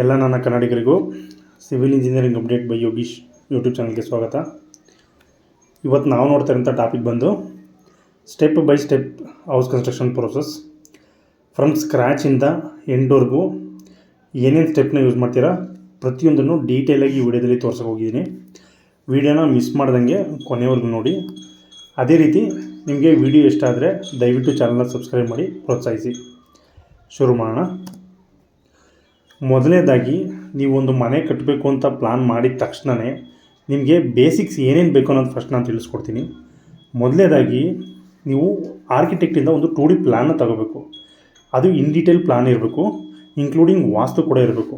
ಎಲ್ಲ ನನ್ನ ಕನ್ನಡಿಗರಿಗೂ civil engineering update by Yogish YouTube ಚಾನಲ್ಗೆ ಸ್ವಾಗತ. ಇವತ್ತು ನಾವು ನೋಡ್ತಾ ಇರೋಂಥ ಟಾಪಿಕ್ ಬಂದು step by step house construction process from ಸ್ಕ್ರ್ಯಾಚಿಂದ ಎಂಡೋರ್ಗೂ ಏನೇನು ಸ್ಟೆಪ್ನ ಯೂಸ್ ಮಾಡ್ತೀರಾ ಪ್ರತಿಯೊಂದನ್ನು ಡೀಟೇಲಾಗಿ ಈ ವಿಡಿಯೋದಲ್ಲಿ ತೋರ್ಸಕ್ಕೆ ಹೋಗಿದ್ದೀನಿ. ವಿಡಿಯೋನ ಮಿಸ್ ಮಾಡ್ದಂಗೆ ಕೊನೆವರೆಗೂ ನೋಡಿ. ಅದೇ ರೀತಿ ನಿಮಗೆ ವಿಡಿಯೋ ಇಷ್ಟ ಆದರೆ ದಯವಿಟ್ಟು ಚಾನಲ್ನ ಸಬ್ಸ್ಕ್ರೈಬ್ ಮಾಡಿ, ಪ್ರೋತ್ಸಾಹಿಸಿ. ಶುರು ಮಾಡೋಣ. ಮೊದಲನೇದಾಗಿ ನೀವೊಂದು ಮನೆ ಕಟ್ಟಬೇಕು ಅಂತ ಪ್ಲಾನ್ ಮಾಡಿದ ತಕ್ಷಣವೇ ನಿಮಗೆ ಬೇಸಿಕ್ಸ್ ಏನೇನು ಬೇಕು ಅನ್ನೋದು ಫಸ್ಟ್ ನಾನು ತಿಳಿಸ್ಕೊಡ್ತೀನಿ. ಮೊದಲನೇದಾಗಿ ನೀವು ಆರ್ಕಿಟೆಕ್ಟಿಂದ ಒಂದು ಟೂ ಡಿ ಪ್ಲ್ಯಾನ್ನ ತಗೋಬೇಕು. ಅದು ಇನ್ ಡೀಟೇಲ್ ಪ್ಲಾನ್ ಇರಬೇಕು ಇನ್ಕ್ಲೂಡಿಂಗ್ ವಾಸ್ತು ಕೂಡ ಇರಬೇಕು.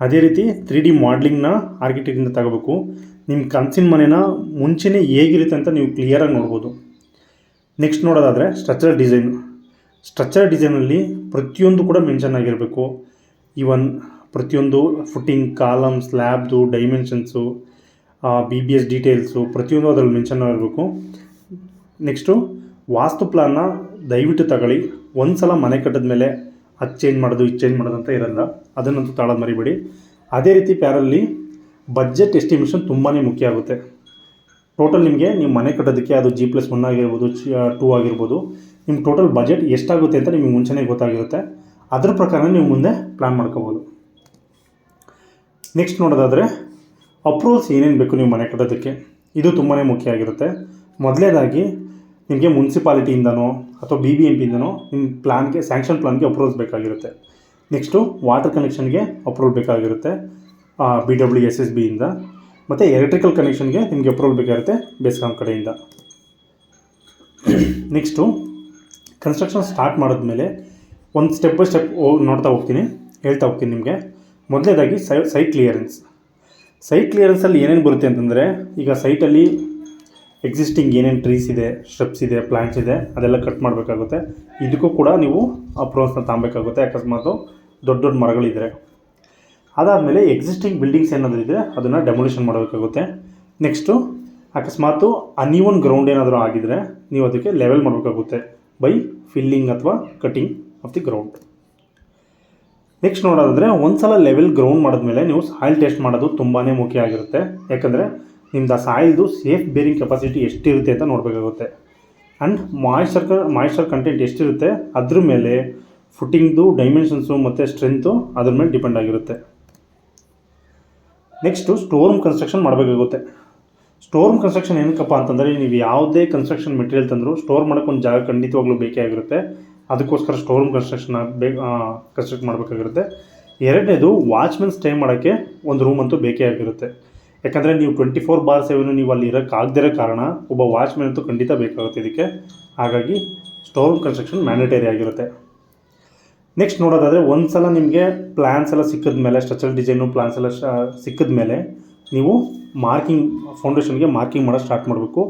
ಅದೇ ರೀತಿ ತ್ರೀ ಡಿ ಮಾಡ್ಲಿಂಗ್ನ ಆರ್ಕಿಟೆಕ್ಟಿಂದ ತಗೋಬೇಕು. ನಿಮ್ಮ ಕನಸಿನ ಮನೆನ ಮುಂಚೆನೇ ಹೇಗಿರುತ್ತೆ ಅಂತ ನೀವು ಕ್ಲಿಯರಾಗಿ ನೋಡ್ಬೋದು. ನೆಕ್ಸ್ಟ್ ನೋಡೋದಾದರೆ ಸ್ಟ್ರಕ್ಚರ್ ಡಿಸೈನ್ ಸ್ಟ್ರಕ್ಚರ್ ಡಿಸೈನಲ್ಲಿ ಪ್ರತಿಯೊಂದು ಕೂಡ ಮೆನ್ಷನ್ ಆಗಿರಬೇಕು. ಇವನ್ ಪ್ರತಿಯೊಂದು footing column ಸ್ಲ್ಯಾಬ್ದು dimensions B B S details ಪ್ರತಿಯೊಂದು ಅದರಲ್ಲಿ ಮೆನ್ಷನ್ ಆಗಬೇಕು ನೆಕ್ಸ್ಟು, ವಾಸ್ತು ಪ್ಲಾನ್ನ ದಯವಿಟ್ಟು ತಗೊಳ್ಳಿ. ಒಂದು ಸಲ ಮನೆ ಕಟ್ಟಿದ ಮೇಲೆ ಅದು ಚೇಂಜ್ ಮಾಡೋದು, ಇದು ಚೇಂಜ್ ಮಾಡೋದು ಅಂತ ಇರಲ್ಲ. ಅದನ್ನಂತೂ ತಾಳೋದು ಮರಿಬೇಡಿ. ಅದೇ ರೀತಿ ಪ್ಯಾರಲ್ಲಿ ಬಜೆಟ್ ಎಸ್ಟಿಮೇಷನ್ ತುಂಬಾ ಮುಖ್ಯ ಆಗುತ್ತೆ. ಟೋಟಲ್ ನಿಮಗೆ ನೀವು ಮನೆ ಕಟ್ಟೋದಕ್ಕೆ ಅದು ಜಿ ಪ್ಲಸ್ ಒನ್ ಆಗಿರ್ಬೋದು ಟೂ ಆಗಿರ್ಬೋದು ನಿಮ್ಮ ಟೋಟಲ್ ಬಜೆಟ್ ಎಷ್ಟಾಗುತ್ತೆ ಅಂತ ನಿಮಗೆ ಮುಂಚೆನೇ ಗೊತ್ತಾಗಿರುತ್ತೆ. ಅದ್ರ ಪ್ರಕಾರ ನೀವು ಮುಂದೆ ಪ್ಲ್ಯಾನ್ ಮಾಡ್ಕೋಬೋದು. ನೆಕ್ಸ್ಟ್ ನೋಡೋದಾದರೆ ಅಪ್ರೂವಲ್ಸ್ ಏನೇನು ಬೇಕು ನೀವು ಮನೆ ಕಟ್ಟೋದಕ್ಕೆ? ಇದು ತುಂಬಾ ಮುಖ್ಯ ಆಗಿರುತ್ತೆ. ಮೊದಲೇದಾಗಿ ನಿಮಗೆ ಮುನ್ಸಿಪಾಲಿಟಿಯಿಂದನೋ ಅಥವಾ ಬಿ ಬಿ ಎಂ ಪಿಯಿಂದನೋ ನಿಮ್ಮ ಪ್ಲ್ಯಾನ್ಗೆ ಸ್ಯಾಂಕ್ಷನ್ ಪ್ಲಾನ್ಗೆ ಅಪ್ರೂವಲ್ಸ್ ಬೇಕಾಗಿರುತ್ತೆ. ನೆಕ್ಸ್ಟು ವಾಟರ್ ಕನೆಕ್ಷನ್ಗೆ ಅಪ್ರೂವಲ್ ಬೇಕಾಗಿರುತ್ತೆ. ಬಿ ಡಬ್ಲ್ಯೂ ಎಸ್ ಎಸ್ ಬಿಯಿಂದ ಮತ್ತು ಎಲೆಕ್ಟ್ರಿಕಲ್ ಕನೆಕ್ಷನ್ಗೆ ನಿಮಗೆ ಅಪ್ರೂವಲ್ ಬೇಕಾಗಿರುತ್ತೆ ಬೇಸ್ಕಾಮ್ ಕಡೆಯಿಂದ. ನೆಕ್ಸ್ಟು ಕನ್ಸ್ಟ್ರಕ್ಷನ್ ಸ್ಟಾರ್ಟ್ ಮಾಡಿದ್ಮೇಲೆ ಒಂದು ಸ್ಟೆಪ್ ಬೈ ಸ್ಟೆಪ್ ನೋಡ್ತಾ ಹೋಗ್ತೀನಿ, ಹೇಳ್ತಾ ಹೋಗ್ತೀನಿ ನಿಮಗೆ. ಮೊದಲನೇದಾಗಿ ಸೈ ಸೈಟ್ ಕ್ಲಿಯರೆನ್ಸ್ ಸೈಟ್ ಕ್ಲಿಯರೆನ್ಸಲ್ಲಿ ಏನೇನು ಬರುತ್ತೆ ಅಂತಂದರೆ, ಈಗ ಸೈಟಲ್ಲಿ ಎಕ್ಸಿಸ್ಟಿಂಗ್ ಏನೇನು ಟ್ರೀಸ್ ಇದೆ ಸ್ಟೆಪ್ಸ್ ಇದೆ ಪ್ಲ್ಯಾಂಟ್ಸ್ ಇದೆ, ಅದೆಲ್ಲ ಕಟ್ ಮಾಡಬೇಕಾಗುತ್ತೆ. ಇದಕ್ಕೂ ಕೂಡ ನೀವು ಅಪ್ರೂವಲ್ಸ್ನ ತಗೊಬೇಕಾಗುತ್ತೆ ಅಕಸ್ಮಾತು ದೊಡ್ಡ ದೊಡ್ಡ ಮರಗಳಿದ್ರೆ. ಅದಾದಮೇಲೆ ಎಕ್ಸಿಸ್ಟಿಂಗ್ ಬಿಲ್ಡಿಂಗ್ಸ್ ಏನಾದರೂ ಇದ್ದರೆ ಅದನ್ನು ಡೆಮೊಲಿಷನ್ ಮಾಡಬೇಕಾಗುತ್ತೆ. ನೆಕ್ಸ್ಟು ಅಕಸ್ಮಾತು ಅನ್ಇವನ್ ಗ್ರೌಂಡ್ ಏನಾದರೂ ಆಗಿದರೆ, ನೀವು ಅದಕ್ಕೆ ಲೆವೆಲ್ ಮಾಡಬೇಕಾಗುತ್ತೆ ಬೈ ಫಿಲ್ಲಿಂಗ್ ಅಥವಾ cutting of the ground next ನೋಡೋದಾದರೆ ಒಂದು ಸಲ ಲೆವೆಲ್ ಗ್ರೌಂಡ್ ಮಾಡಿದ್ಮೇಲೆ ನೀವು ಸಾಯಿಲ್ ಟೆಸ್ಟ್ ಮಾಡೋದು ತುಂಬಾ ಮುಖ್ಯ ಆಗಿರುತ್ತೆ. ಯಾಕಂದರೆ, ನಿಮ್ದು ಆ ಸಾಯಿಲ್ದು ಸೇಫ್ ಬೇರಿಂಗ್ ಕೆಪಾಸಿಟಿ ಎಷ್ಟಿರುತ್ತೆ ಅಂತ ನೋಡಬೇಕಾಗುತ್ತೆ. ಆ್ಯಂಡ್ ಮಾಯ್ಶ್ಚರ್ ಮಾಯ್ಶ್ಚರ್ ಕಂಟೆಂಟ್ ಎಷ್ಟಿರುತ್ತೆ, ಅದ್ರ ಮೇಲೆ ಫುಟ್ಟಿಂಗ್ದು ಡೈಮೆನ್ಷನ್ಸು ಮತ್ತು ಸ್ಟ್ರೆಂತು ಅದ್ರ ಮೇಲೆ ಡಿಪೆಂಡ್ ಆಗಿರುತ್ತೆ. ನೆಕ್ಸ್ಟು ಸ್ಟೋರ್ ರೂಮ್ ಕನ್ಸ್ಟ್ರಕ್ಷನ್ ಮಾಡಬೇಕಾಗುತ್ತೆ. ಸ್ಟೋರ್ ರೂಮ್ ಕನ್ಸ್ಟ್ರಕ್ಷನ್ ಏನಕ್ಕಪ್ಪ ಅಂತಂದರೆ, ನೀವು ಯಾವುದೇ ಕನ್ಸ್ಟ್ರಕ್ಷನ್ ಮೆಟೀರಿಯಲ್ ತಂದರೂ ಸ್ಟೋರ್ ಮಾಡೋಕ್ಕೆ ಒಂದು ಜಾಗ ಖಂಡಿತವಾಗ್ಲೂ ಬೇಕೇ ಆಗಿರುತ್ತೆ. ಅದಕ್ಕೋಸ್ಕರ ಸ್ಟೋರ್ ರೂಮ್ ಕನ್ಸ್ಟ್ರಕ್ಷನ್ ಬೇಗ ಕನ್ಸ್ಟ್ರಕ್ಟ್ ಮಾಡಬೇಕಾಗಿರುತ್ತೆ. ಎರಡನೇದು ವಾಚ್ಮೆನ್ ಸ್ಟೇ ಮಾಡೋಕ್ಕೆ ಒಂದು ರೂಮ್ ಅಂತೂ ಬೇಕೇ ಆಗಿರುತ್ತೆ. ಯಾಕಂದರೆ ನೀವು ಟ್ವೆಂಟಿ ಫೋರ್ ಬಾರ್ ಸೆವೆನು ನೀವು ಅಲ್ಲಿ ಇರೋಕ್ಕಾಗದಿರೋ ಕಾರಣ ಒಬ್ಬ ವಾಚ್ಮೆನ್ ಅಂತೂ ಖಂಡಿತ ಬೇಕಾಗುತ್ತೆ ಇದಕ್ಕೆ. ಹಾಗಾಗಿ ಸ್ಟೋರ್ ರೂಮ್ ಕನ್ಸ್ಟ್ರಕ್ಷನ್ ಮ್ಯಾಂಡೇಟರಿ ಆಗಿರುತ್ತೆ. ನೆಕ್ಸ್ಟ್ ನೋಡೋದಾದರೆ ಒಂದು ಸಲ ನಿಮಗೆ ಪ್ಲ್ಯಾನ್ಸ್ ಎಲ್ಲ ಸಿಕ್ಕಿದ ಮೇಲೆ ಸ್ಟ್ರಕ್ಚರ್ ಡಿಸೈನು ಪ್ಲ್ಯಾನ್ಸ್ ಎಲ್ಲ ಸಿಕ್ಕಿದ ಮೇಲೆ ನೀವು ಮಾರ್ಕಿಂಗ್ ಫೌಂಡೇಶನ್ಗೆ ಮಾರ್ಕಿಂಗ್ ಮಾಡೋದು ಸ್ಟಾರ್ಟ್ ಮಾಡಬೇಕು.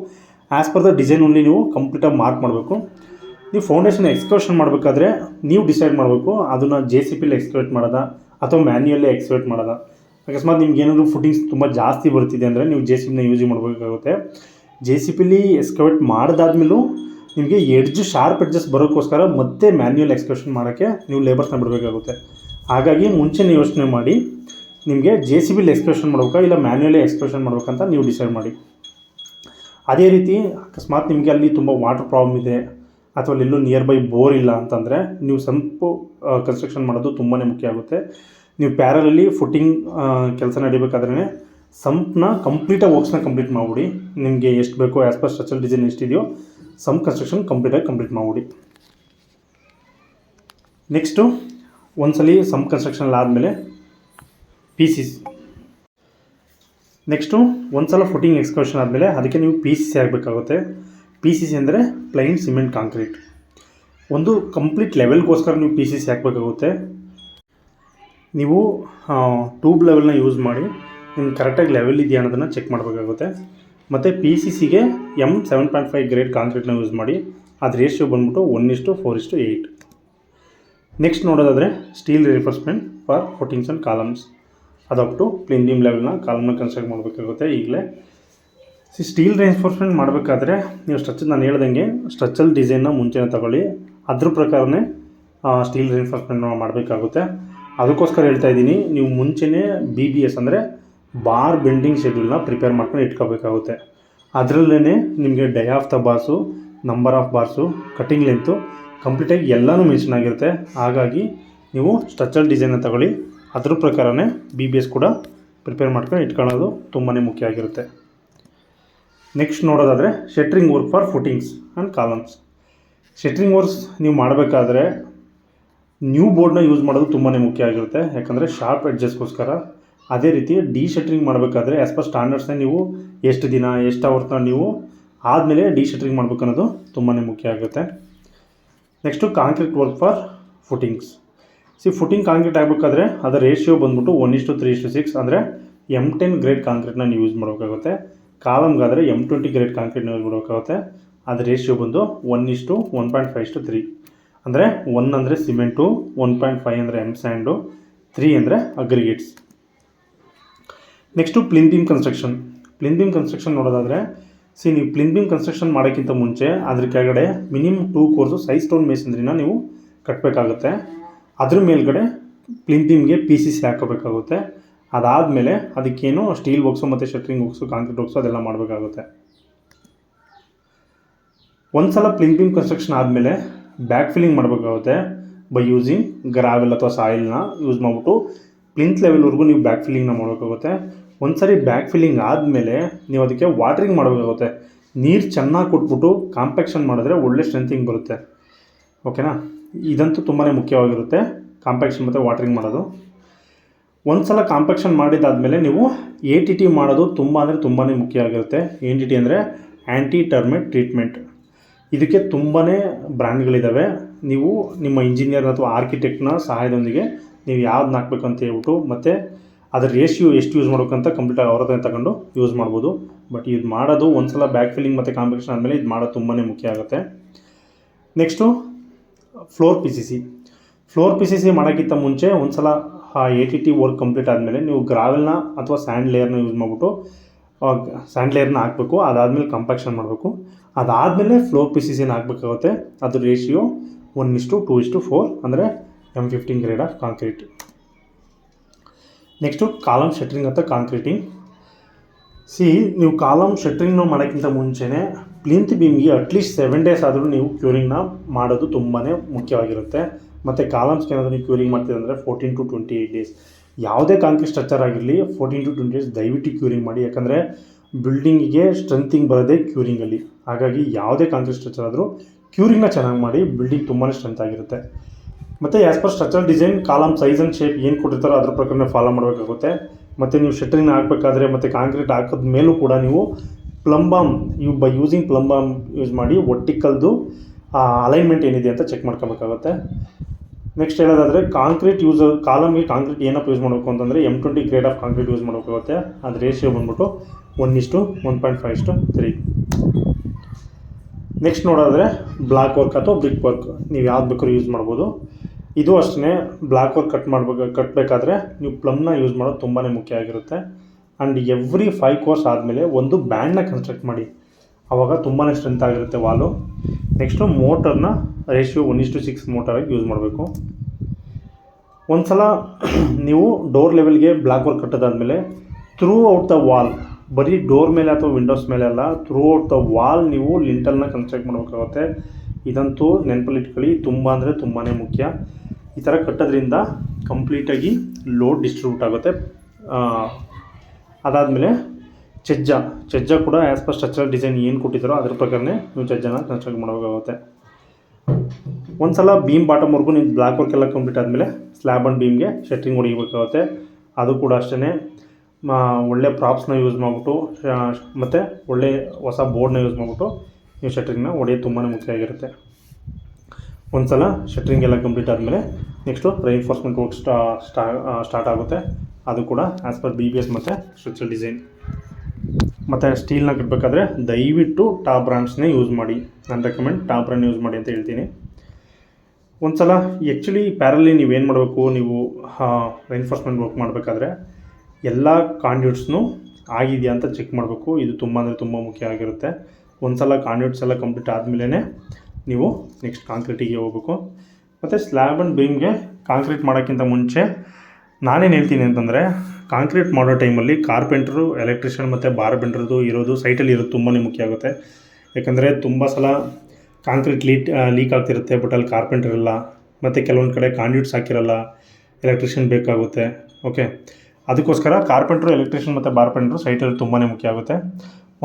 As per the design only ನೀವು ಕಂಪ್ಲೀಟಾಗಿ ಮಾರ್ಕ್ ಮಾಡಬೇಕು. ನೀವು ಫೌಂಡೇಶನ್ ಎಕ್ಸ್ಕವೇಷನ್ ಮಾಡಬೇಕಾದ್ರೆ ನೀವು ಡಿಸೈಡ್ ಮಾಡಬೇಕು, ಅದನ್ನು ಜೆ ಸಿ ಪಿಲಿ ಎಕ್ಸ್ಕವೇಟ್ ಮಾಡೋದಾ, ಅಥವಾ ಮ್ಯಾನ್ಯಲ್ಲೇ ಎಕ್ಸ್ಕವೇಟ್ ಮಾಡೋದ. ಅಕಸ್ಮಾತ್ ನಿಮ್ಗೆ ಏನಾದರೂ ಫುಟಿಂಗ್ಸ್ ತುಂಬ ಜಾಸ್ತಿ ಬರ್ತಿದೆ ಅಂದರೆ ನೀವು ಜೆ ಸಿ ಪಿನ ಯೂಸ್ ಮಾಡಬೇಕಾಗುತ್ತೆ. ಜೆ ಸಿ ಪಿಲಿ ಎಕ್ಸ್ಕವೇಟ್ ಮಾಡಿದಾದ್ಮೇಲೂ ನಿಮಗೆ ಎಡ್ಜ್ ಶಾರ್ಪ್ ಎಡ್ಜಸ್ ಬರೋಕ್ಕೋಸ್ಕರ ಮತ್ತೆ ಮ್ಯಾನ್ಯಲ್ ಎಕ್ಸ್ಪ್ರೆಷನ್ ಮಾಡೋಕ್ಕೆ ನೀವು ಲೇಬರ್ಸ್ನ ಬಿಡಬೇಕಾಗುತ್ತೆ. ಹಾಗಾಗಿ ಮುಂಚೆನೇ ಯೋಚನೆ ಮಾಡಿ, ನಿಮಗೆ ಜೆ ಸಿ ಬಿಲಿ ಎಕ್ಸ್ಪ್ರೆಷನ್ ಮಾಡಬೇಕಾ, ಇಲ್ಲ ಮ್ಯಾನ್ಯಲೇ ಎಕ್ಸ್ಪ್ರೆಷನ್ ಮಾಡ್ಬೇಕಂತ ನೀವು ಡಿಸೈಡ್ ಮಾಡಿ. ಅದೇ ರೀತಿ ಅಕಸ್ಮಾತ್ ನಿಮಗೆ ಅಲ್ಲಿ ತುಂಬ ವಾಟರ್ ಪ್ರಾಬ್ಲಮ್ ಇದೆ ಅಥವಾ ಅಲ್ಲೆಲ್ಲೂ ನಿಯರ್ ಬೈ ಬೋರ್ ಇಲ್ಲ ಅಂತಂದರೆ ನೀವು ಸಂಪು ಕನ್ಸ್ಟ್ರಕ್ಷನ್ ಮಾಡೋದು ತುಂಬಾ ಮುಖ್ಯ ಆಗುತ್ತೆ. ನೀವು ಪ್ಯಾರಲಲ್ಲಿ ಫುಟ್ಟಿಂಗ್ ಕೆಲಸ ನಡಿಬೇಕಾದ್ರೆ ಸಂಪ್ನ ಕಂಪ್ಲೀಟಾಗಿ ವರ್ಕ್ಸ್ನ ಕಂಪ್ಲೀಟ್ ಮಾಡಿಬಿಡಿ. ನಿಮಗೆ ಎಷ್ಟು ಬೇಕೋ ಆ್ಯಸ್ ಪರ್ ಸ್ಟ್ರಕ್ಚರ್ ಡಿಸೈನ್ ಎಷ್ಟಿದೆಯೋ ಸಂಪ್ ಕನ್ಸ್ಟ್ರಕ್ಷನ್ ಕಂಪ್ಲೀಟಾಗಿ ಕಂಪ್ಲೀಟ್ ಮಾಡಿಬಿಡಿ. ನೆಕ್ಸ್ಟು ಒಂದ್ಸಲಿ ಸಂಪ್ ಕನ್ಸ್ಟ್ರಕ್ಷನ್ ಆದಮೇಲೆ ಪಿ ಸಿ ನೆಕ್ಸ್ಟು ಒಂದು ಸಲ ಫುಟಿಂಗ್ ಎಕ್ಸ್ಕರ್ಷನ್ ಆದಮೇಲೆ ಅದಕ್ಕೆ ನೀವು ಪಿ ಸಿ ಸಿ ಆಗಬೇಕಾಗುತ್ತೆ ಪಿ ಸಿ ಸಿ ಅಂದರೆ ಪ್ಲೈನ್ ಸಿಮೆಂಟ್ ಕಾಂಕ್ರೀಟ್ ಒಂದು ಕಂಪ್ಲೀಟ್ ಲೆವೆಲ್ಗೋಸ್ಕರ ನೀವು ಪಿ ಸಿ ಸಿ ಹಾಕಬೇಕಾಗುತ್ತೆ. ನೀವು ಟ್ಯೂಬ್ ಲೆವೆಲ್ನ ಯೂಸ್ ಮಾಡಿ, ನಿಮ್ಗೆ ಕರೆಕ್ಟಾಗಿ ಲೆವೆಲ್ ಇದೆಯಾ ಅನ್ನೋದನ್ನು ಚೆಕ್ ಮಾಡಬೇಕಾಗುತ್ತೆ. ಮತ್ತು ಪಿ ಸಿ ಸಿಗೆ M seven point five grade ಕಾಂಕ್ರೀಟ್ನ use ಮಾಡಿ, ಅದು ರೇಷಿಯೋ ಬಂದ್ಬಿಟ್ಟು ಒನ್ ಇಷ್ಟು ಫೋರ್ ಇಸ್ಟು ಏಯ್ಟ್ ನೆಕ್ಸ್ಟ್ ನೋಡೋದಾದರೆ steel reinforcement for footings and columns ಅದಪ್ಟು ಪ್ಲಿಂದಿಮ್ ಲೆವೆಲ್ನ ಕಾಲಮ್ನ ಕನ್ಸ್ಟ್ರಕ್ಟ್ ಮಾಡಬೇಕಾಗುತ್ತೆ ಈಗಲೇ. ಸಿ ಸ್ಟೀಲ್ ರೆನ್ಫೋರ್ಸ್ಮೆಂಟ್ ಮಾಡಬೇಕಾದ್ರೆ ನೀವು ಸ್ಟ್ರಚ್ ನಾನು ಹೇಳ್ದಂಗೆ ಸ್ಟ್ರಚಲ್ ಡಿಸೈನ್ನ ಮುಂಚೆನೇ ತಗೊಳ್ಳಿ. ಅದ್ರ ಪ್ರಕಾರನೇ ಸ್ಟೀಲ್ ರೆನ್ಫೋರ್ಸ್ಮೆಂಟ್ ಮಾಡಬೇಕಾಗುತ್ತೆ. ಅದಕ್ಕೋಸ್ಕರ ಹೇಳ್ತಾ ಇದ್ದೀನಿ, ನೀವು ಮುಂಚೆನೇ ಬಿ ಬಿ ಎಸ್ ಅಂದರೆ ಬಾರ್ ಬೆಂಡಿಂಗ್ ಶೆಡ್ಯೂಲ್ನ ಪ್ರಿಪೇರ್ ಮಾಡ್ಕೊಂಡು ಇಟ್ಕೋಬೇಕಾಗುತ್ತೆ. ಅದರಲ್ಲೇ ನಿಮಗೆ dia of the bars number of bars cutting length ಕಂಪ್ಲೀಟಾಗಿ ಎಲ್ಲನೂ ಮೆನ್ಷನ್ ಆಗಿರುತ್ತೆ. ಹಾಗಾಗಿ ನೀವು ಸ್ಟ್ರಚಲ್ ಡಿಸೈನ್ನ ತಗೊಳ್ಳಿ. ಅದ್ರ ಪ್ರಕಾರನೇ ಬಿ ಬಿ ಎಸ್ ಕೂಡ ಪ್ರಿಪೇರ್ ಮಾಡ್ಕೊಂಡು ಇಟ್ಕೊಳ್ಳೋದು ತುಂಬಾ ಮುಖ್ಯ ಆಗಿರುತ್ತೆ. ನೆಕ್ಸ್ಟ್ ನೋಡೋದಾದರೆ shuttering work for footings and columns shuttering works ನೀವು ಮಾಡಬೇಕಾದ್ರೆ ನ್ಯೂ ಬೋರ್ಡ್ನ ಯೂಸ್ ಮಾಡೋದು ತುಂಬಾ ಮುಖ್ಯ ಆಗಿರುತ್ತೆ. ಯಾಕಂದರೆ ಶಾರ್ಪ್ ಎಡ್ಜಸ್ಗೋಸ್ಕರ ಅದೇ ರೀತಿ ಡಿ ಶೆಟ್ರಿಂಗ್ ಮಾಡಬೇಕಾದ್ರೆ ಆ್ಯಸ್ ಪರ್ ಸ್ಟ್ಯಾಂಡರ್ಡ್ಸ್ನ ನೀವು ಎಷ್ಟು ದಿನ, ಎಷ್ಟು ಅವರ್ನ ನೀವು ಆದಮೇಲೆ ಡಿ ಶೆಟ್ರಿಂಗ್ ಮಾಡ್ಬೇಕು ಅನ್ನೋದು ತುಂಬಾ ಮುಖ್ಯ ಆಗುತ್ತೆ next concrete work for footings see footing concrete ಆಗಬೇಕಾದ್ರೆ ಅದರ ರೇಷಿಯೋ ಬಂದ್ಬಿಟ್ಟು ಒನ್ ಇಷ್ಟು ತ್ರೀ ಇಷ್ಟು ಸಿಕ್ಸ್ ಅಂದರೆ ಎಂ ಟೆನ್ ಗ್ರೇಡ್ ಕಾಂಕ್ರೀಟ್ನ ನೀವು ಯೂಸ್ ಮಾಡಬೇಕಾಗುತ್ತೆ. ಕಾಲಮ್ಗಾದರೆ ಎಂ ಟ್ವೆಂಟಿ ಗ್ರೇಡ್ ಕಾಂಕ್ರೀಟ್ನ ಯೂಸ್ ಮಾಡಬೇಕಾಗುತ್ತೆ ಅದು ರೇಷಿಯೋ ಬಂದು ಒನ್ ಇಷ್ಟು ಒನ್ ಪಾಯಿಂಟ್ ಫೈವ್ ಇಷ್ಟು ತ್ರೀ ಅಂದರೆ ಒನ್ ಅಂದರೆ ಸಿಮೆಂಟು ಒನ್ ಪಾಯಿಂಟ್ ಫೈವ್ ಅಂದರೆ ಎಂ ಸ್ಯಾಂಡು ತ್ರೀ ಅಂದರೆ aggregates next plinth beam construction plinth beam construction ನೋಡೋದಾದರೆ ಸಿ ನೀವು ಪ್ಲಿನ್ ಬೀಮ್ ಕನ್ಸ್ಟ್ರಕ್ಷನ್ ಮಾಡೋಕ್ಕಿಂತ ಮುಂಚೆ ಅದ್ರ ಕೆಳಗಡೆ minimum two course size stone ಮೇಸನ್ರಿನ ನೀವು ಕಟ್ಟಬೇಕಾಗುತ್ತೆ ಅದ್ರ ಮೇಲ್ಗಡೆ ಪ್ಲಿನ್ ಬೀಮ್ಗೆ ಪಿ ಸಿ ಸಿ ಹಾಕೋಬೇಕಾಗುತ್ತೆ ಅದಾದಮೇಲೆ ಅದಕ್ಕೇನು ಸ್ಟೀಲ್ ವರ್ಕ್ಸು ಮತ್ತು ಶಟ್ರಿಂಗ್ ವರ್ಕ್ಸು ಕಾಂಕ್ರೀಟ್ ವರ್ಕ್ಸು ಅದೆಲ್ಲ ಮಾಡಬೇಕಾಗುತ್ತೆ. ಒಂದು ಸಲ ಪ್ಲಿಂಪಿಂಗ್ ಕನ್ಸ್ಟ್ರಕ್ಷನ್ ಆದಮೇಲೆ ಬ್ಯಾಕ್ ಫಿಲ್ಲಿಂಗ್ ಮಾಡಬೇಕಾಗುತ್ತೆ ಬೈ ಯೂಸಿಂಗ್ ಗ್ರಾವೆಲ್ ಅಥವಾ ಸಾಯಿಲ್ನ ಯೂಸ್ ಮಾಡಿಬಿಟ್ಟು ಪ್ಲಿಂತ್ ಲೆವೆಲ್ವರೆಗೂ ನೀವು ಬ್ಯಾಕ್ ಫಿಲ್ಲಿಂಗ್ನ ಮಾಡಬೇಕಾಗುತ್ತೆ. ಒಂದು ಸರಿ ಬ್ಯಾಕ್ ಫಿಲ್ಲಿಂಗ್ ಆದಮೇಲೆ ನೀವು ಅದಕ್ಕೆ ವಾಟ್ರಿಂಗ್ ಮಾಡಬೇಕಾಗುತ್ತೆ. ನೀರು ಚೆನ್ನಾಗಿ ಕೊಟ್ಬಿಟ್ಟು ಕಾಂಪ್ಯಾಕ್ಷನ್ ಮಾಡಿದ್ರೆ ಒಳ್ಳೆ ಸ್ಟ್ರೆಂತಿಂಗ್ ಬರುತ್ತೆ. ಓಕೆನಾ ಇದಂತೂ ತುಂಬಾ ಮುಖ್ಯವಾಗಿರುತ್ತೆ. ಕಾಂಪ್ಯಾಕ್ಷನ್ ಮತ್ತು ವಾಟ್ರಿಂಗ್ ಮಾಡೋದು. ಒಂದು ಸಲ ಕಾಂಪ್ಯಾಕ್ಷನ್ ಮಾಡಿದಾದಮೇಲೆ ನೀವು ಎ ಟಿ ಟಿ ಮಾಡೋದು ತುಂಬ ಅಂದರೆ ತುಂಬಾ ಮುಖ್ಯ ಆಗಿರುತ್ತೆ. ಎನ್ ಟಿ ಟಿ ಅಂದರೆ ಆ್ಯಂಟಿ ಟರ್ಮೆಟ್ ಟ್ರೀಟ್ಮೆಂಟ್ ಇದಕ್ಕೆ ತುಂಬಾ ಬ್ರ್ಯಾಂಡ್ಗಳಿದ್ದಾವೆ ನೀವು ನಿಮ್ಮ ಇಂಜಿನಿಯರ್ ಅಥವಾ ಆರ್ಕಿಟೆಕ್ಟ್ನ ಸಹಾಯದೊಂದಿಗೆ ನೀವು ಯಾವ್ದು ಹಾಕ್ಬೇಕು ಅಂತ ಹೇಳ್ಬಿಟ್ಟು ಮತ್ತು ಅದರ ರೇಷಿಯೋ ಎಷ್ಟು ಯೂಸ್ ಮಾಡ್ಬೇಕಂತ ಕಂಪ್ಲೀಟಾಗಿ ಹತ್ರ ತಗೊಂಡು ಯೂಸ್ ಮಾಡ್ಬೋದು. ಬಟ್ ಇದು ಮಾಡೋದು ಒಂದು ಸಲ ಬ್ಯಾಕ್ ಫಿಲ್ಲಿಂಗ್ ಮತ್ತು ಕಾಂಪಿಟೇಷನ್ ಆದಮೇಲೆ ಇದು ಮಾಡೋದು ತುಂಬಾ ಮುಖ್ಯ ಆಗುತ್ತೆ. Next floor P C C floor P C C ಮಾಡೋಕ್ಕಿಂತ ಮುಂಚೆ ಒಂದು ಸಲ ಆ A T T work complete ಆದಮೇಲೆ ನೀವು ಗ್ರಾವೆಲ್ನ ಅಥವಾ ಸ್ಯಾಂಡ್ ಲೇಯರ್ನ ಯೂಸ್ ಮಾಡಿಬಿಟ್ಟು ಸ್ಯಾಂಡ್ ಲೇಯರ್ನ ಹಾಕಬೇಕು. ಅದಾದಮೇಲೆ ಕಂಪ್ಯಾಕ್ಷನ್ ಮಾಡಬೇಕು. ಅದಾದಮೇಲೆ ಫ್ಲೋ ಪಿ ಏನು ಹಾಕಬೇಕಾಗುತ್ತೆ? ಅದ್ರ ರೇಷಿಯೋ ಒನ್ ಇಸ್ಟು ಟೂ ಇಸ್ಟು ಫೋರ್ ಅಂದರೆ M fifteen grade of concrete next column shuttering ಅಥವಾ ಕಾಂಕ್ರೀಟಿಂಗ್ ಸಿ ನೀವು ಕಾಲಮ್ ಶಟ್ರಿಂಗ್ನ ಮಾಡೋಕ್ಕಿಂತ ಮುಂಚೆನೆ ಪ್ಲಿಂತ್ ಬೀಮ್ಗೆ ಅಟ್ಲೀಸ್ಟ್ ಸೆವೆನ್ ಡೇಸ್ ಆದರೂ ನೀವು ಕ್ಯೂರಿಂಗ್ನ ಮಾಡೋದು ತುಂಬಾ ಮುಖ್ಯವಾಗಿರುತ್ತೆ. ಮತ್ತು ಕಾಲಮ್ಸ್ಗೆ ಏನಾದರೂ ನೀವು curing ಮಾಡ್ತೀರಂದರೆ fourteen to twenty eight days ಯಾವುದೇ ಕಾಂಕ್ರೀಟ್ ಸ್ಟ್ರಕ್ಚರ್ ಆಗಿರಲಿ ಫೋರ್ಟೀನ್ ಟು ಟ್ವೆಂಟಿ ಡೇಸ್ ದಯವಿಟ್ಟು ಕ್ಯೂರಿಂಗ್ ಮಾಡಿ. ಯಾಕಂದರೆ ಬಿಲ್ಡಿಂಗಿಗೆ ಸ್ಟ್ರೆಂತಿಂಗ್ ಬರೋದೇ ಕ್ಯೂರಿಂಗಲ್ಲಿ ಹಾಗಾಗಿ ಯಾವುದೇ ಕಾಂಕ್ರೀಟ್ ಸ್ಟ್ರಕ್ಚರ್ ಆದರೂ ಕ್ಯೂರಿಂಗ್ನ ಚೆನ್ನಾಗಿ ಮಾಡಿ ಬಿಲ್ಡಿಂಗ್ ತುಂಬಾ ಸ್ಟ್ರೆಂತ್ ಆಗಿರುತ್ತೆ. ಮತ್ತು as per structure design column size and shape ಏನು ಕೊಟ್ಟಿರ್ತಾರೋ ಅದ್ರ ಪ್ರಕಾರನೇ ಫಾಲೋ ಮಾಡಬೇಕಾಗುತ್ತೆ. ಮತ್ತು ನೀವು ಶಟ್ರಿಂಗ್ ಹಾಕಬೇಕಾದ್ರೆ ಮತ್ತು ಕಾಂಕ್ರೀಟ್ ಹಾಕಿದ ಮೇಲೂ ಕೂಡ ನೀವು plumb bob you by using plumb bob use ಮಾಡಿ ಒಟ್ಟಿಕಲ್ದು ಅಲೈನ್ಮೆಂಟ್ ಏನಿದೆ ಅಂತ ಚೆಕ್ ಮಾಡ್ಕೋಬೇಕಾಗುತ್ತೆ. ನೆಕ್ಸ್ಟ್ ಹೇಳೋದಾದರೆ ಕಾಂಕ್ರೀಟ್ ಯೂಸ್ ಕಾಲಮ್ಗೆ ಕಾಂಕ್ರೀಟ್ ಏನಪ್ಪ ಯೂಸ್ ಮಾಡಬೇಕು ಅಂತಂದರೆ M twenty grade of concrete use ಮಾಡಬೇಕಾಗುತ್ತೆ. ಅದು ರೇಷಿಯೋ ಬಂದ್ಬಿಟ್ಟು ಒನ್ ಇಷ್ಟು ಒನ್ ಪಾಯಿಂಟ್ ಫೈವ್ ಇಷ್ಟು ತ್ರೀ ನೆಕ್ಸ್ಟ್ ನೋಡೋದ್ರೆ ಬ್ಲಾಕ್ ವರ್ಕ್ ಅಥವಾ ಬ್ರಿಕ್ ವರ್ಕ್ ನೀವು ಯಾವ್ದು ಬೇಕಾದ್ರೂ ಯೂಸ್ ಮಾಡ್ಬೋದು. ಇದು ಅಷ್ಟೇ ಬ್ಲಾಕ್ ವರ್ಕ್ ಕಟ್ ಮಾಡಬೇಕು ಕಟ್ಟಬೇಕಾದ್ರೆ ನೀವು ಪ್ಲಮ್ನ ಯೂಸ್ ಮಾಡೋದು ತುಂಬಾ ಮುಖ್ಯ ಆಗಿರುತ್ತೆ. ಆ್ಯಂಡ್ ಎವ್ರಿ ಫೈವ್ ಕೋರ್ಸ್ ಆದಮೇಲೆ ಒಂದು ಬ್ಯಾಂಡ್ನ ಕನ್ಸ್ಟ್ರಕ್ಟ್ ಮಾಡಿ. ಆವಾಗ ತುಂಬಾ ಸ್ಟ್ರೆಂತ್ ಆಗಿರುತ್ತೆ ವಾಲು. ನೆಕ್ಸ್ಟು ಮೋಟರ್ನ ರೇಷಿಯೋ ಒನ್ ಇಷ್ಟು ಸಿಕ್ಸ್ ಮೋಟರಾಗಿ ಯೂಸ್ ಮಾಡಬೇಕು. ಒಂದು ಸಲ ನೀವು ಡೋರ್ ಲೆವೆಲ್ಗೆ ಬ್ಲ್ಯಾಕ್ ವರ್ಕ್ ಕಟ್ಟೋದಾದಮೇಲೆ ಥ್ರೂ ಔಟ್ ದ ವಾಲ್ ಬರೀ ಡೋರ್ ಮೇಲೆ ಅಥವಾ ವಿಂಡೋಸ್ ಮೇಲೆ ಅಲ್ಲ ಥ್ರೂ ಔಟ್ ದ ವಾಲ್ ನೀವು ಲಿಂಟಲ್ನ ಕನ್ಸ್ಟ್ರಕ್ಟ್ ಮಾಡಬೇಕಾಗುತ್ತೆ. ಇದಂತೂ ನೆನಪಲ್ಲಿಟ್ಕೊಳ್ಳಿ ತುಂಬ ಅಂದರೆ ತುಂಬಾ ಮುಖ್ಯ. ಈ ಥರ ಕಟ್ಟೋದ್ರಿಂದ ಕಂಪ್ಲೀಟಾಗಿ ಲೋಡ್ ಡಿಸ್ಟ್ರಿಬ್ಯೂಟ್ ಆಗುತ್ತೆ. ಅದಾದಮೇಲೆ ಚೆಜ್ಜ. ಚಜ್ಜ ಕೂಡ ಆ್ಯಸ್ ಪರ್ ಸ್ಟ್ರಕ್ಚರಲ್ ಡಿಸೈನ್ ಏನು ಕೊಟ್ಟಿದ್ದಾರೋ ಅದ್ರ ಪ್ರಕಾರನೇ ನೀವು ಚಜ್ಜನ ಕನ್ಸ್ಟ್ರಕ್ಟ್ ಮಾಡಬೇಕಾಗುತ್ತೆ. ಒಂದು ಸಲ ಬೀಮ್ ಬಾಟಮ್ವರೆಗೂ ನೀವು ಬ್ಲ್ಯಾಕ್ ವರ್ಕ್ ಎಲ್ಲ ಕಂಪ್ಲೀಟ್ ಆದಮೇಲೆ ಸ್ಲ್ಯಾಬ್ ಆ್ಯಂಡ್ ಬೀಮ್ಗೆ ಶೆಟ್ಟಿಂಗ್ ಹೊಡಿಬೇಕಾಗುತ್ತೆ. ಅದು ಕೂಡ ಅಷ್ಟೇ ಒಳ್ಳೆ ಪ್ರಾಪ್ಸ್ನ ಯೂಸ್ ಮಾಡಿಬಿಟ್ಟು ಮತ್ತು ಒಳ್ಳೆ ಹೊಸ ಬೋರ್ಡ್ನ ಯೂಸ್ ಮಾಡಿಬಿಟ್ಟು ನೀವು ಶಟ್ರಿಂಗ್ನ ಹೊಡೆಯೋದು ತುಂಬಾ ಮುಖ್ಯ ಆಗಿರುತ್ತೆ. ಒಂದು ಸಲ ಶಟ್ರಿಂಗ್ ಎಲ್ಲ ಕಂಪ್ಲೀಟ್ ಆದಮೇಲೆ ನೆಕ್ಸ್ಟು ರೈನ್ಫೋರ್ಸ್ಮೆಂಟ್ ವರ್ಕ್ ಸ್ಟಾ ಸ್ಟಾ ಸ್ಟಾರ್ಟ್ ಆಗುತ್ತೆ. ಅದು ಕೂಡ as per B B S ಮತ್ತು ಸ್ಟ್ರಕ್ಚರ್ ಡಿಸೈನ್ ಮತ್ತು ಸ್ಟೀಲ್ನ ಕಟ್ಟಬೇಕಾದ್ರೆ ದಯವಿಟ್ಟು ಟಾಪ್ ಬ್ರ್ಯಾಂಡ್ಸ್ನೇ ಯೂಸ್ ಮಾಡಿ. ನಾನು ರೆಕಮೆಂಡ್ ಟಾಪ್ ಬ್ರ್ಯಾಂಡ್ ಯೂಸ್ ಮಾಡಿ ಅಂತ ಹೇಳ್ತೀನಿ. ಒಂದು ಸಲ ಆ್ಯಕ್ಚುಲಿ ಪ್ಯಾರಲ್ಲಿ ನೀವೇನು ಮಾಡಬೇಕು? ನೀವು ರೈನ್ಫೋರ್ಸ್ಮೆಂಟ್ ವರ್ಕ್ ಮಾಡಬೇಕಾದ್ರೆ ಎಲ್ಲ ಕಾಂಡ್ಯೂಟ್ಸ್ನು ಆಗಿದೆಯಾ ಅಂತ ಚೆಕ್ ಮಾಡಬೇಕು. ಇದು ತುಂಬ ಅಂದರೆ ತುಂಬ ಮುಖ್ಯ ಆಗಿರುತ್ತೆ. ಒಂದು ಸಲ ಕಾಂಡ್ಯೂಟ್ಸ್ ಎಲ್ಲ ಕಂಪ್ಲೀಟ್ ಆದಮೇಲೆ ನೀವು ನೆಕ್ಸ್ಟ್ ಕಾಂಕ್ರೀಟಿಗೆ ಹೋಗ್ಬೇಕು. ಮತ್ತು ಸ್ಲ್ಯಾಬ್ ಆ್ಯಂಡ್ ಬೀಮ್ಗೆ ಕಾಂಕ್ರೀಟ್ ಮಾಡೋಕ್ಕಿಂತ ಮುಂಚೆ ನಾನೇನು ಹೇಳ್ತೀನಿ ಅಂತಂದರೆ ಕಾಂಕ್ರೀಟ್ ಮಾಡೋ ಟೈಮಲ್ಲಿ ಕಾರ್ಪೆಂಟ್ರು ಎಲೆಕ್ಟ್ರಿಷಿಯನ್ ಮತ್ತು ಬಾರ್ಬೆಂಡ್ರದ್ದು ಇರೋದು ಸೈಟಲ್ಲಿ ಇರೋದು ತುಂಬಾ ಮುಖ್ಯ ಆಗುತ್ತೆ. ಯಾಕಂದರೆ ತುಂಬ ಸಲ ಕಾಂಕ್ರೀಟ್ ಲೀಟ್ ಲೀಕ್ ಆಗ್ತಿರುತ್ತೆ ಬಟ್ ಅಲ್ಲಿ ಕಾರ್ಪೆಂಟರ್ ಇರಲ್ಲ ಮತ್ತು ಕೆಲವೊಂದು ಕಡೆ ಕಾಂಡ್ಯೂಟ್ಸ್ ಹಾಕಿರಲ್ಲ ಎಲೆಕ್ಟ್ರಿಷಿಯನ್ ಬೇಕಾಗುತ್ತೆ ಓಕೆ ಅದಕ್ಕೋಸ್ಕರ ಕಾರ್ಪೆಂಟ್ರು ಎಲೆಕ್ಟ್ರಿಷಿಯನ್ ಮತ್ತು ಬಾರ್ಪೆಂಟ್ರು ಸೈಟಲ್ಲಿ ತುಂಬಾ ಮುಖ್ಯ ಆಗುತ್ತೆ.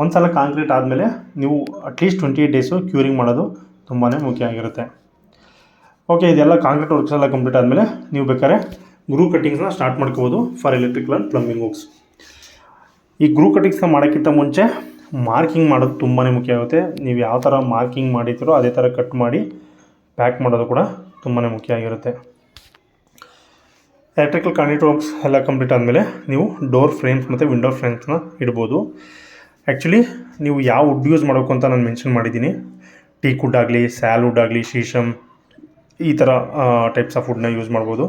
ಒಂದು ಸಲ ಕಾಂಕ್ರೀಟ್ ಆದಮೇಲೆ ನೀವು at least twenty eight days curing ಮಾಡೋದು ತುಂಬಾ ಮುಖ್ಯ ಆಗಿರುತ್ತೆ. ಓಕೆ ಇದೆಲ್ಲ ಕಾಂಕ್ರೀಟ್ ವರ್ಕ್ಸ್ ಎಲ್ಲ ಕಂಪ್ಲೀಟ್ ಆದಮೇಲೆ ನೀವು ಬೇಕಾದ್ರೆ ಗ್ರೂ ಕಟ್ಟಿಂಗ್ಸ್ನ ಸ್ಟಾರ್ಟ್ ಮಾಡ್ಕೋಬೋದು for electrical and plumbing works ಈ ಗ್ರೂ ಕಟ್ಟಿಂಗ್ಸ್ನ ಮಾಡೋಕ್ಕಿಂತ ಮುಂಚೆ ಮಾರ್ಕಿಂಗ್ ಮಾಡೋದು ತುಂಬಾ ಮುಖ್ಯ ಆಗುತ್ತೆ. ನೀವು ಯಾವ ಥರ ಮಾರ್ಕಿಂಗ್ ಮಾಡಿದ್ದೀರೋ ಅದೇ ಥರ ಕಟ್ ಮಾಡಿ ಪ್ಯಾಕ್ ಮಾಡೋದು ಕೂಡ ತುಂಬಾ ಮುಖ್ಯ ಆಗಿರುತ್ತೆ. ಎಲೆಕ್ಟ್ರಿಕಲ್ ಕಾಂಡಿಟ್ ವರ್ಕ್ಸ್ ಎಲ್ಲ ಕಂಪ್ಲೀಟ್ ಆದಮೇಲೆ ನೀವು ಡೋರ್ ಫ್ರೇಮ್ಸ್ ಮತ್ತು ವಿಂಡೋ ಫ್ರೇಮ್ಸ್ನ ಇಡ್ಬೋದು. ಆ್ಯಕ್ಚುಲಿ ನೀವು ಯಾವ ವುಡ್ ಯೂಸ್ ಮಾಡಬೇಕು ಅಂತ ನಾನು ಮೆನ್ಷನ್ ಮಾಡಿದ್ದೀನಿ. ಟೀಕ್ ವುಡ್ ಆಗಲಿ ಸ್ಯಾಲ್ ವುಡ್ ಆಗಲಿ, ಶೀಶಮ್ ಈ ಥರ ಟೈಪ್ಸ್ ಆಫ್ ವುಡ್ನ ಯೂಸ್ ಮಾಡ್ಬೋದು.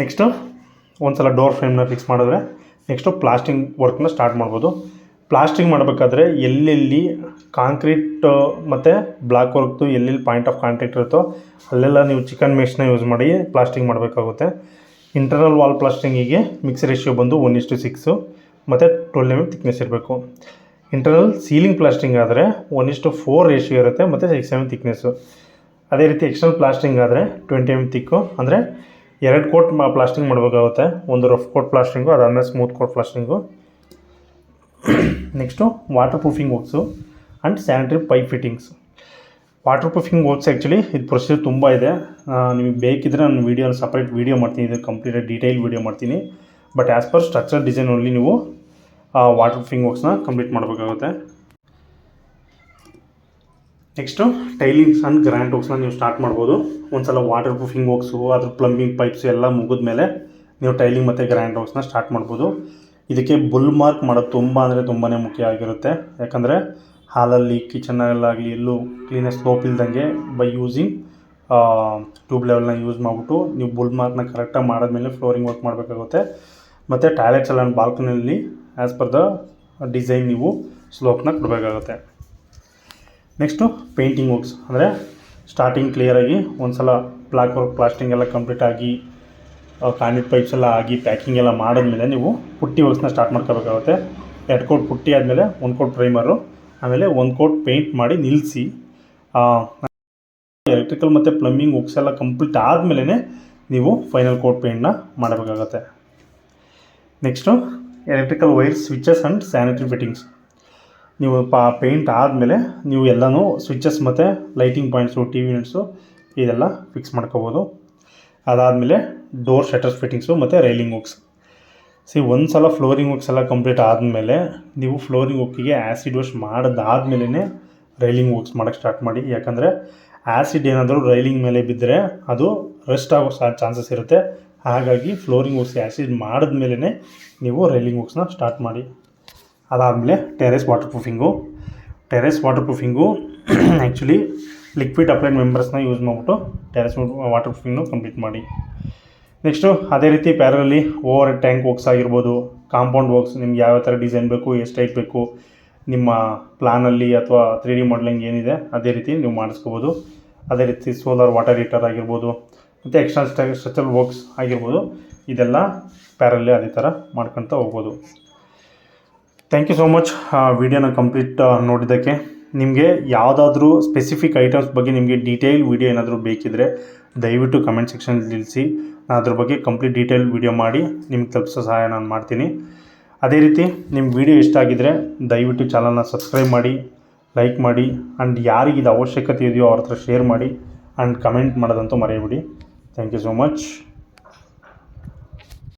ನೆಕ್ಸ್ಟು ಒಂದು ಸಲ ಡೋರ್ ಫ್ರೇಮ್ನ ಫಿಕ್ಸ್ ಮಾಡಿದ್ರೆ ನೆಕ್ಸ್ಟು ಪ್ಲಾಸ್ಟಿಂಗ್ ವರ್ಕ್ನ ಸ್ಟಾರ್ಟ್ ಮಾಡ್ಬೋದು. ಪ್ಲಾಸ್ಟಿಂಗ್ ಮಾಡಬೇಕಾದ್ರೆ ಎಲ್ಲೆಲ್ಲಿ ಕಾಂಕ್ರೀಟ್ ಮತ್ತು ಬ್ಲಾಕ್ ವರ್ಕ್ದು ಎಲ್ಲೆಲ್ಲಿ ಪಾಯಿಂಟ್ ಆಫ್ ಕಾಂಟ್ಯಾಕ್ಟ್ ಇರುತ್ತೋ ಅಲ್ಲೆಲ್ಲ ನೀವು ಚಿಕನ್ ಮೇಷ್ನ ಯೂಸ್ ಮಾಡಿ ಪ್ಲಾಸ್ಟಿಂಗ್ ಮಾಡಬೇಕಾಗುತ್ತೆ. ಇಂಟರ್ನಲ್ ವಾಲ್ ಪ್ಲಾಸ್ಟಿಂಗಿಗೆ ಮಿಕ್ಸ್ ರೇಷಿಯೋ ಬಂದು ಒನ್ ಇಷ್ಟು ಸಿಕ್ಸು ಮತ್ತು ಟ್ವೆಲ್ ಎಂ ಎಂ ತಿಕ್ನೆಸ್ ಇರಬೇಕು. ಇಂಟರ್ನಲ್ ಸೀಲಿಂಗ್ ಪ್ಲಾಸ್ಟಿಂಗ್ ಆದರೆ ಒನ್ ಇಷ್ಟು ಫೋರ್ ರೇಷಿಯೋ ಇರುತ್ತೆ, ಮತ್ತು ಸಿಕ್ಸ್ ಎಂ ಎಂ ತಿಕ್ನೆಸ್ಸು ಅದೇ ರೀತಿ ಎಕ್ಸ್ಟರ್ನಲ್ ಪ್ಲಾಸ್ಟಿಂಗ್ ಆದರೆ ಟ್ವೆಂಟಿ ಎಂ ತಿಕ್ಕು ಅಂದರೆ ಎರಡು ಕೋಟ್ ಮಾ ಪ್ಲಾಸ್ಟಿಂಗ್ ಮಾಡಬೇಕಾಗುತ್ತೆ. ಒಂದು ರಫ್ ಕೋಟ್ ಪ್ಲಾಸ್ಟಿಂಗು ಅದಾದಮೇಲೆ smooth coat plastering next water proofing works and sanitary pipe fittings water proofing works actually ಇದು ಪ್ರೊಸೀಜರ್ ತುಂಬ ಇದೆ. ನಿಮಗೆ ಬೇಕಿದ್ರೆ ನಾನು ವೀಡಿಯೋ ಸಪ್ರೇಟ್ ವೀಡಿಯೋ ಮಾಡ್ತೀನಿ. ಇದು ಕಂಪ್ಲೀಟ್ ಡೀಟೇಲ್ ವೀಡಿಯೋ ಮಾಡ್ತೀನಿ. But as per structure design only ನೀವು ವಾಟರ್ ಪ್ರೂಫಿಂಗ್ ವರ್ಕ್ಸ್ನ ಕಂಪ್ಲೀಟ್ ಮಾಡಬೇಕಾಗುತ್ತೆ. ನೆಕ್ಸ್ಟು ಟೈಲಿಂಗ್ಸ್ ಆ್ಯಂಡ್ ಗ್ರ್ಯಾಂಡ್ ವರ್ಕ್ಸ್ನ ನೀವು ಸ್ಟಾರ್ಟ್ ಮಾಡ್ಬೋದು. ಒಂದು ಸಲ ವಾಟರ್ ಪ್ರೂಫಿಂಗ್ ವರ್ಕ್ಸು ಅದ್ರ ಪ್ಲಂಬಿಂಗ್ ಪೈಪ್ಸ್ ಎಲ್ಲ ಮುಗಿದ ಮೇಲೆ ನೀವು ಟೈಲಿಂಗ್ ಮತ್ತು ಗ್ರ್ಯಾಂಡ್ ವರ್ಕ್ಸ್ನ ಸ್ಟಾರ್ಟ್ ಮಾಡ್ಬೋದು. ಇದಕ್ಕೆ ಬುಲ್ ಮಾರ್ಕ್ ಮಾಡೋದು ತುಂಬ ಅಂದರೆ ತುಂಬಾ ಮುಖ್ಯ ಆಗಿರುತ್ತೆ. ಯಾಕಂದರೆ ಹಾಲಲ್ಲಿ ಕಿಚನಲ್ಲಾಗಲಿ ಎಲ್ಲೂ ಕ್ಲೀನೆಸ್ ಸ್ಲೋಪ್ ಇಲ್ದಂಗೆ ಬೈ ಯೂಸಿಂಗ್ ಟ್ಯೂಬ್ ಲೆವೆಲ್ನ ಯೂಸ್ ಮಾಡಿಬಿಟ್ಟು ನೀವು ಬುಲ್ ಮಾರ್ಕ್ನ ಕರೆಕ್ಟಾಗಿ ಮಾಡಿದ್ಮೇಲೆ ಫ್ಲೋರಿಂಗ್ ವರ್ಕ್ ಮಾಡಬೇಕಾಗುತ್ತೆ. ಮತ್ತು ಟಾಯ್ಲೆಟ್ಸ್ ಎಲ್ಲ ಬಾಲ್ಕನಲ್ಲಿ ಆ್ಯಸ್ ಪರ್ ದ ಡಿಸೈನ್ ನೀವು ಸ್ಲೋಪ್ನ ಕೊಡಬೇಕಾಗುತ್ತೆ. ನೆಕ್ಸ್ಟು ಪೇಂಟಿಂಗ್ ವರ್ಕ್ಸ್ ಅಂದರೆ ಸ್ಟಾರ್ಟಿಂಗ್ ಕ್ಲಿಯರಾಗಿ ಒಂದು ಸಲ ಬ್ಲಾಕ್ ವರ್ಕ್ ಪ್ಲಾಸ್ಟಿಂಗ್ ಎಲ್ಲ ಕಂಪ್ಲೀಟ್ ಆಗಿ ಕಾಂಡಿಟ್ ಪೈಪ್ಸ್ ಎಲ್ಲ ಆಗಿ ಪ್ಯಾಕಿಂಗ್ ಎಲ್ಲ ಮಾಡಿದ್ಮೇಲೆ ನೀವು ಪುಟ್ಟಿ ವರ್ಕ್ಸ್ನ ಸ್ಟಾರ್ಟ್ ಮಾಡ್ಕೋಬೇಕಾಗುತ್ತೆ. ಎರಡು ಕೋಟ್ ಪುಟ್ಟಿ ಆದಮೇಲೆ ಒಂದು ಕೋಟ್ ಪ್ರೈಮರು ಆಮೇಲೆ ಒಂದು ಕೋಟ್ ಪೇಂಟ್ ಮಾಡಿ ನಿಲ್ಲಿಸಿ ಎಲೆಕ್ಟ್ರಿಕಲ್ ಮತ್ತು ಪ್ಲಮ್ಮಿಂಗ್ ವರ್ಕ್ಸ್ ಎಲ್ಲ ಕಂಪ್ಲೀಟ್ ಆದಮೇಲೆ ನೀವು ಫೈನಲ್ ಕೋಟ್ ಪೇಂಟ್ನ ಮಾಡಬೇಕಾಗತ್ತೆ. Next electrical wire switches and sanitary fittings ನೀವು ಪಾ ಪೇಂಟ್ ಆದಮೇಲೆ ನೀವು ಎಲ್ಲನೂ ಸ್ವಿಚ್ಚಸ್ ಮತ್ತು lighting points T V units ಇದೆಲ್ಲ ಫಿಕ್ಸ್ ಮಾಡ್ಕೋಬೋದು. ಅದಾದಮೇಲೆ ಡೋರ್ ಶಟರ್ಸ್ ಫಿಟ್ಟಿಂಗ್ಸು ಮತ್ತು ರೈಲಿಂಗ್ ವರ್ಕ್ಸ್ ಸಿ ಒಂದು ಸಲ ಫ್ಲೋರಿಂಗ್ ವರ್ಕ್ಸ್ ಎಲ್ಲ ಕಂಪ್ಲೀಟ್ ಆದಮೇಲೆ ನೀವು ಫ್ಲೋರಿಂಗ್ ವರ್ಕಿಗೆ ಆ್ಯಸಿಡ್ ವಾಶ್ ಮಾಡಿದಾದ್ಮೇಲೆ ರೈಲಿಂಗ್ ವರ್ಕ್ಸ್ ಮಾಡೋಕ್ಕೆ ಸ್ಟಾರ್ಟ್ ಮಾಡಿ. ಯಾಕಂದರೆ ಆ್ಯಸಿಡ್ ಏನಾದರೂ ರೈಲಿಂಗ್ ಮೇಲೆ ಬಿದ್ದರೆ ಅದು ರೆಸ್ಟ್ ಆಗೋ ಸಹ ಚಾನ್ಸಸ್ ಇರುತ್ತೆ. ಹಾಗಾಗಿ ಫ್ಲೋರಿಂಗ್ ವರ್ಕ್ಸ್ ಆ್ಯಸಿಡ್ ಮಾಡಿದ್ಮೇಲೆ ನೀವು ರೈಲಿಂಗ್ ವರ್ಕ್ಸ್ನ ಸ್ಟಾರ್ಟ್ ಮಾಡಿ. ಅದಾದಮೇಲೆ terrace water proofing terrace water proofing actually liquid applied ಮೆಂಬರ್ಸ್ನ use ಮಾಡಿಬಿಟ್ಟು ಟೆರೆಸ್ ವಾಟರ್ ಪ್ರೂಫಿಂಗ್ನು ಕಂಪ್ಲೀಟ್ ಮಾಡಿ. ನೆಕ್ಸ್ಟು ಅದೇ ರೀತಿ ಪ್ಯಾರಲಲ್ಲಿ ಓವರ್ ಟ್ಯಾಂಕ್ ವರ್ಕ್ಸ್ ಆಗಿರ್ಬೋದು ಕಾಂಪೌಂಡ್ ವರ್ಕ್ಸ್ ನಿಮ್ಗೆ ಯಾವ ಥರ ಡಿಸೈನ್ ಬೇಕು, ಎಷ್ಟು ಟೈಪ್ ಬೇಕು, ನಿಮ್ಮ ಪ್ಲಾನಲ್ಲಿ ಅಥವಾ ತ್ರೀ ಡಿ ಮಾಡಲಿಂಗ್ ಏನಿದೆ, ಅದೇ ರೀತಿ ನೀವು ಮಾಡಿಸ್ಕೋಬೋದು. ಅದೇ ರೀತಿ ಸೋಲಾರ್ ವಾಟರ್ ಹೀಟರ್ ಆಗಿರ್ಬೋದು, ಮತ್ತು ಎಕ್ಸ್ಟ್ರಾ ಸ್ಟ್ರಕ್ಚರ್ ವರ್ಕ್ಸ್ ಆಗಿರ್ಬೋದು, ಇದೆಲ್ಲ ಪ್ಯಾರಲ್ಲಿ ಅದೇ ಥರ ಮಾಡ್ಕೊತ ಹೋಗ್ಬೋದು. ಥ್ಯಾಂಕ್ ಯು ಸೋ ಮಚ್ ವಿಡಿಯೋನ ಕಂಪ್ಲೀಟ್ ನೋಡಿದ್ದಕ್ಕೆ. ನಿಮಗೆ ಯಾವುದಾದ್ರೂ ಸ್ಪೆಸಿಫಿಕ್ ಐಟಮ್ಸ್ ಬಗ್ಗೆ ನಿಮಗೆ ಡೀಟೇಲ್ ವಿಡಿಯೋ ಏನಾದರೂ ಬೇಕಿದ್ದರೆ ದಯವಿಟ್ಟು ಕಮೆಂಟ್ ಸೆಕ್ಷನಲ್ಲಿ ತಿಳಿಸಿ. ನಾನು ಅದ್ರ ಬಗ್ಗೆ ಕಂಪ್ಲೀಟ್ ಡೀಟೇಲ್ ವಿಡಿಯೋ ಮಾಡಿ ನಿಮ್ಗೆ ತಲುಪಿಸೋ ಸಹಾಯ ನಾನು ಮಾಡ್ತೀನಿ. ಅದೇ ರೀತಿ ನಿಮ್ಮ ವಿಡಿಯೋ ಇಷ್ಟ ಆಗಿದ್ದರೆ ದಯವಿಟ್ಟು ಚಾನಲ್ನ ಸಬ್ಸ್ಕ್ರೈಬ್ ಮಾಡಿ ಲೈಕ್ ಮಾಡಿ ಆ್ಯಂಡ್ ಯಾರಿಗೆ ಇದು ಅವಶ್ಯಕತೆ ಇದೆಯೋ ಅವ್ರ ಹತ್ರ ಶೇರ್ ಮಾಡಿ ಆ್ಯಂಡ್ ಕಮೆಂಟ್ ಮಾಡೋದಂತೂ ಮರೆಯಬಿಡಿ. Thank you so much